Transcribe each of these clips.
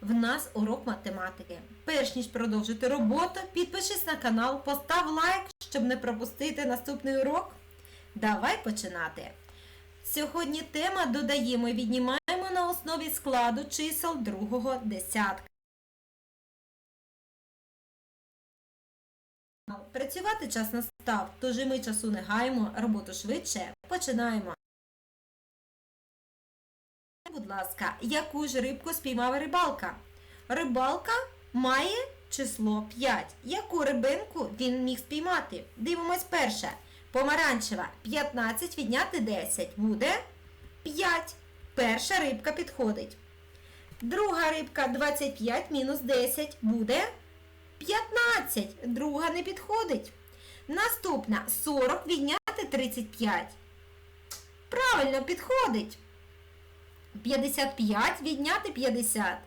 В нас урок математики. Перш ніж продовжити роботу, підпишись на канал, постав лайк, щоб не пропустити наступний урок. Давай починати. Сьогодні тема додаємо і віднімаємо на основі складу чисел другого десятка. Працювати час настав, тож і ми часу не гаємо, роботу швидше. Починаємо. Будь ласка, яку ж рибку спіймав рибалка? Рибалка має число 5. Яку рибинку він міг спіймати? Дивимось перше. Помаранчева 15 відняти 10 буде 5. Перша рибка підходить. Друга рибка 25 мінус 10 буде 15. Друга не підходить. Наступна 40 відняти 35. Правильно підходить. 55 відняти 50.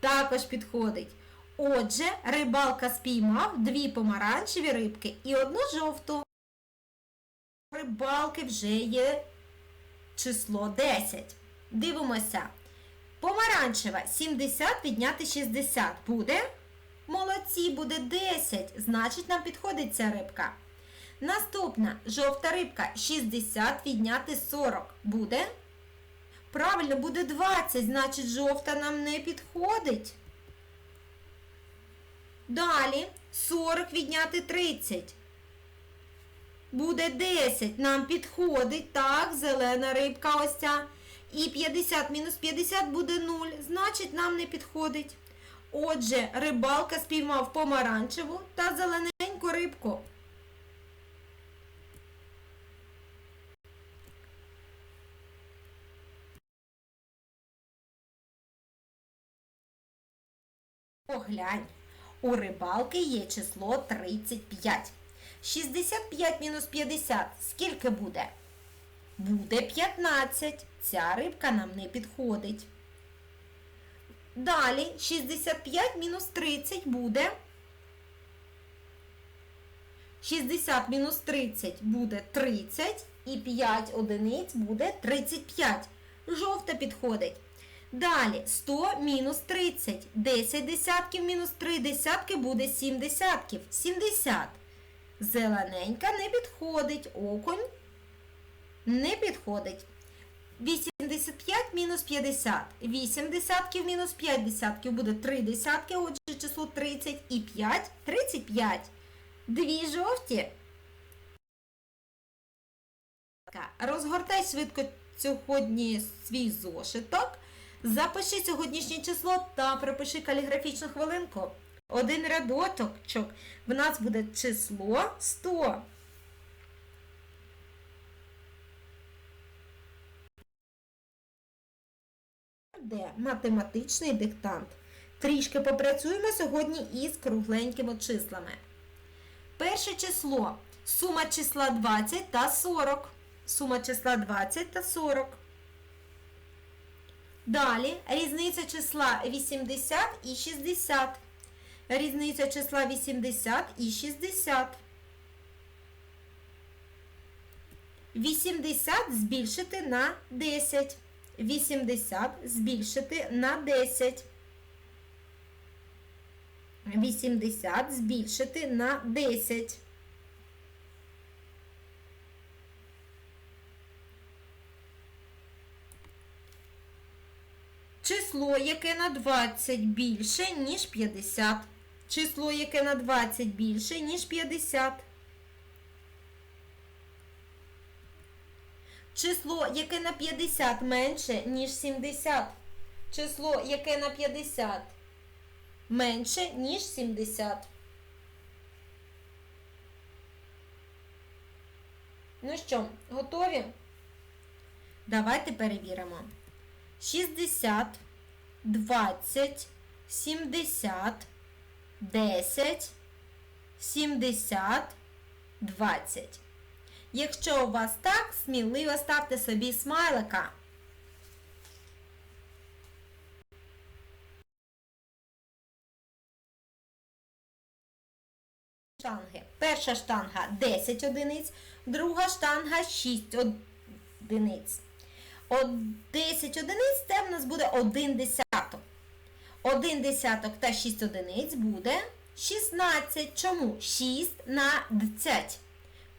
Також підходить. Отже, рибалка спіймав дві помаранчеві рибки і одну жовту. Рибалки вже є число 10. Дивимося. Помаранчева 70 відняти 60 буде. Молодці, буде 10. Значить, нам підходить ця рибка. Наступна жовта рибка 60 відняти 40 буде. Правильно, буде 20, значить жовта нам не підходить. Далі 40 відняти 30. Буде 10. Нам підходить. Так, зелена рибка ось ця. І 50 мінус 50 буде 0. Значить, нам не підходить. Отже, рибалка спіймав помаранчеву та зелененьку рибку. Поглянь, у рибалки є число 35. 65 мінус 50 скільки буде? Буде 15. Ця рибка нам не підходить. Далі 65 мінус 30 буде. 60 мінус 30 буде 30 і 5 одиниць буде 35. Жовта підходить. Далі 100 мінус 30. 10 десятків мінус 3 десятки буде 7 десятків. 70. Зелененька не підходить. Окунь не підходить. 85 мінус 50. 8 десятків мінус 5 десятків буде 3 десятки, отже число 30 і 5 35. Дві жовті. Розгортай швидко сьогодні свій зошиток. Запиши сьогоднішнє число та припиши каліграфічну хвилинку. Один рядочок. В нас буде число 100. Де математичний диктант. Трішки попрацюємо сьогодні із кругленькими числами. Перше число. Сума числа 20 та 40. Сума числа 20 та 40. Далі різниця числа 80 і 60. Різниця числа 80 і 60. 80 збільшити на 10. 80 збільшити на 10. 80 збільшити на 10. Число, яке на 20 більше, ніж 50. Число, яке на 20 більше, ніж 50. Число, яке на 50 менше, ніж 70. Число, яке на 50 менше, ніж 70. Ну що, готові? Давайте перевіримо. 60, 20, 70, 10, 70, 20. Якщо у вас так, сміливо ставте собі смайлика. Штанги. Перша штанга 10 одиниць, друга штанга 6 одиниць. От 10 одиниць це в нас буде 1 десяток. 1 десяток та 6 одиниць буде 16. Чому? 6 на 10.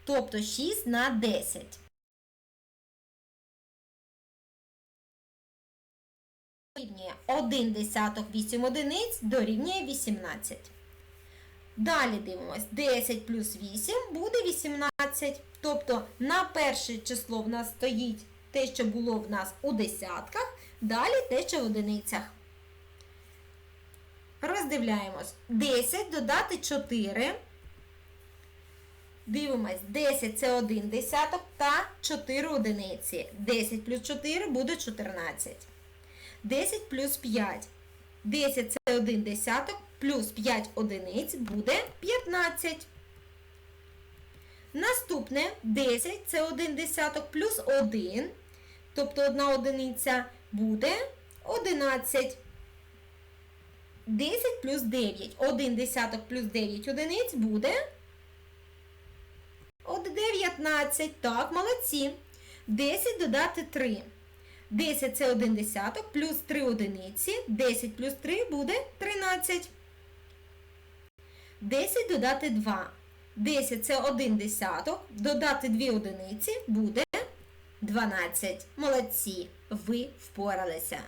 Тобто 6 на 10. Дорівнює 1 десяток 8 одиниць дорівнює 18. Далі дивимось. 10 плюс 8 буде 18. Тобто на перше число в нас стоїть те, що було в нас у десятках, далі те, що в одиницях. Роздивляємось. 10 додати 4. Дивимось, 10 це 1 десяток та 4 одиниці. 10 плюс 4 буде 14. 10 плюс 5. 10 це 1 десяток, плюс 5 одиниць буде 15. Наступне 10 це 1 десяток плюс 1. Тобто 1 одиниця буде 11. 10 плюс 9. 1 десяток плюс 9 одиниць буде 19. Так, молодці. 10 додати 3. 10 це 1 десяток плюс 3 одиниці. 10 плюс 3 буде 13. 10 додати 2. 10 це 1 десяток. Додати 2 одиниці буде 12. Молодці. Ви впоралися.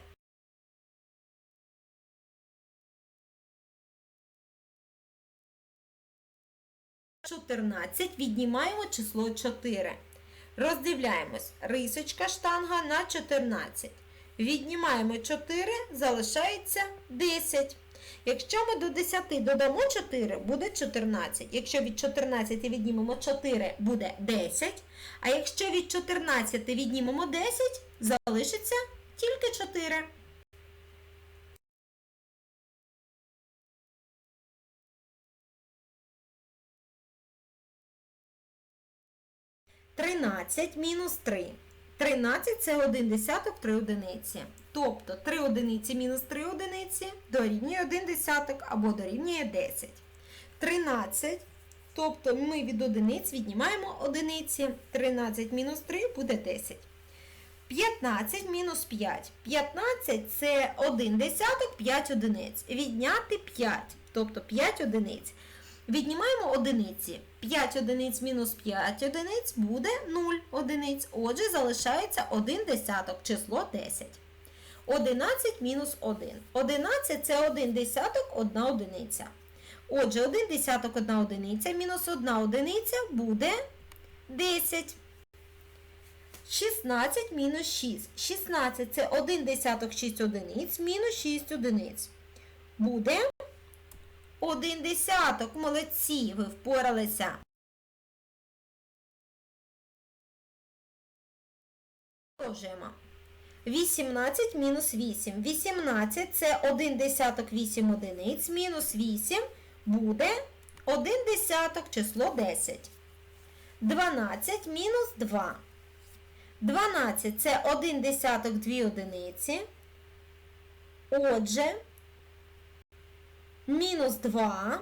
Чотирнадцять віднімаємо число 4. Роздивляємось. Рисочка штанга на 14. Віднімаємо 4, залишається 10. Якщо ми до 10 додамо 4, буде 14. Якщо від 14 віднімемо 4, буде 10. А якщо від 14 віднімемо 10, залишиться тільки 4. Тринадцять мінус 3. 13 це 1 десяток 3 одиниці. Тобто 3 одиниці мінус 3 одиниці дорівнює 1 десяток або дорівнює 10. 13, тобто ми від одиниць віднімаємо одиниці. 13 мінус 3 буде 10. 15 мінус 5. 15 це 1 десяток 5 одиниць. Відняти 5, тобто 5 одиниць. Віднімаємо одиниці. 5 одиниць мінус 5 одиниць буде 0 одиниць. Отже, залишається 1 десяток, число 10. 11 мінус 1. 11 це 1 десяток, 1 одиниця. Отже, 1 десяток 1 одиниця мінус 1 одиниця буде 10. 16 мінус 6. 16 це 1 десяток 6 одиниць мінус 6 одиниць. Буде 1 десяток. Молодці, ви впоралися. Продовжуємо. 18 мінус 8. 18 це 1 десяток 8 одиниць. Мінус 8 буде 1 десяток число 10. 12 мінус 2. 12 це 1 десяток 2 одиниці. Отже, мінус 2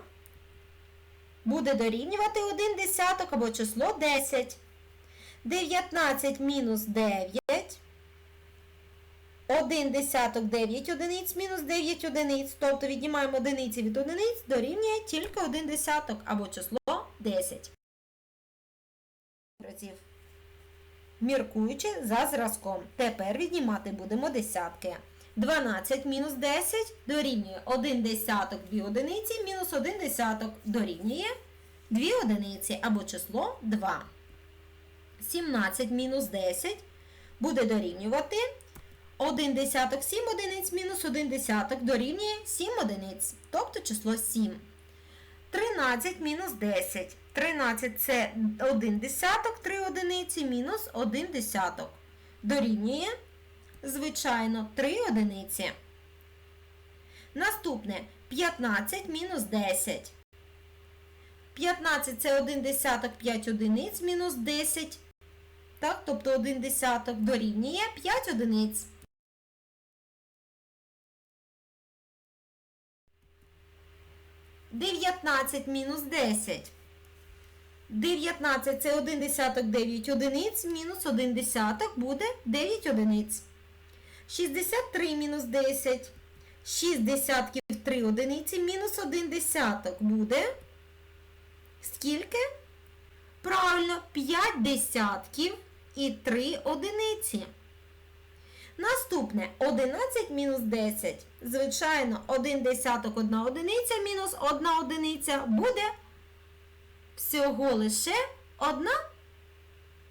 буде дорівнювати 1 десяток або число 10. 19 мінус 9. 1 десяток 9 одиниць мінус 9 одиниць. Тобто віднімаємо одиниці від одиниць, дорівнює тільки 1 десяток або число 10. Разів. Міркуючи за зразком. Тепер віднімати будемо десятки. 12 мінус 10 дорівнює 1 десяток 2 одиниці, мінус 1 десяток дорівнює 2 одиниці або число 2. 17 мінус 10 буде дорівнювати 1 десяток 7 одиниць мінус 1 десяток дорівнює 7 одиниць, тобто число 7. 13 мінус 10. 13 це 1 десяток 3 одиниці мінус 1 десяток. Дорівнює, звичайно, 3 одиниці. Наступне 15 мінус 10. 15 це 1 десяток 5 одиниць мінус 10. Так, тобто 1 десяток дорівнює 5 одиниць. Дев'ятнадцять мінус 10. 19 це 1 десяток 9 одиниць, мінус 1 десяток буде 9 одиниць. 63 мінус 10. 6 десятків 3 одиниці мінус 1 десяток буде. Скільки? Правильно, 5 десятків і 3 одиниці. Наступне 11 мінус 10. Звичайно, 1 десяток 1 одиниця мінус 1 одиниця буде всього лише 1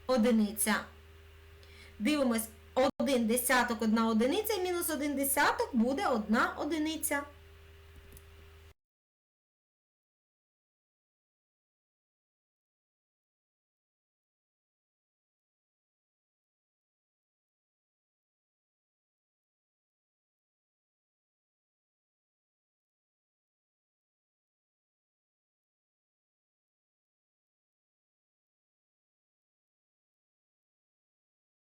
одиниця. Дивимось, 1 десяток 1 одиниця мінус 1 десяток буде 1 одиниця.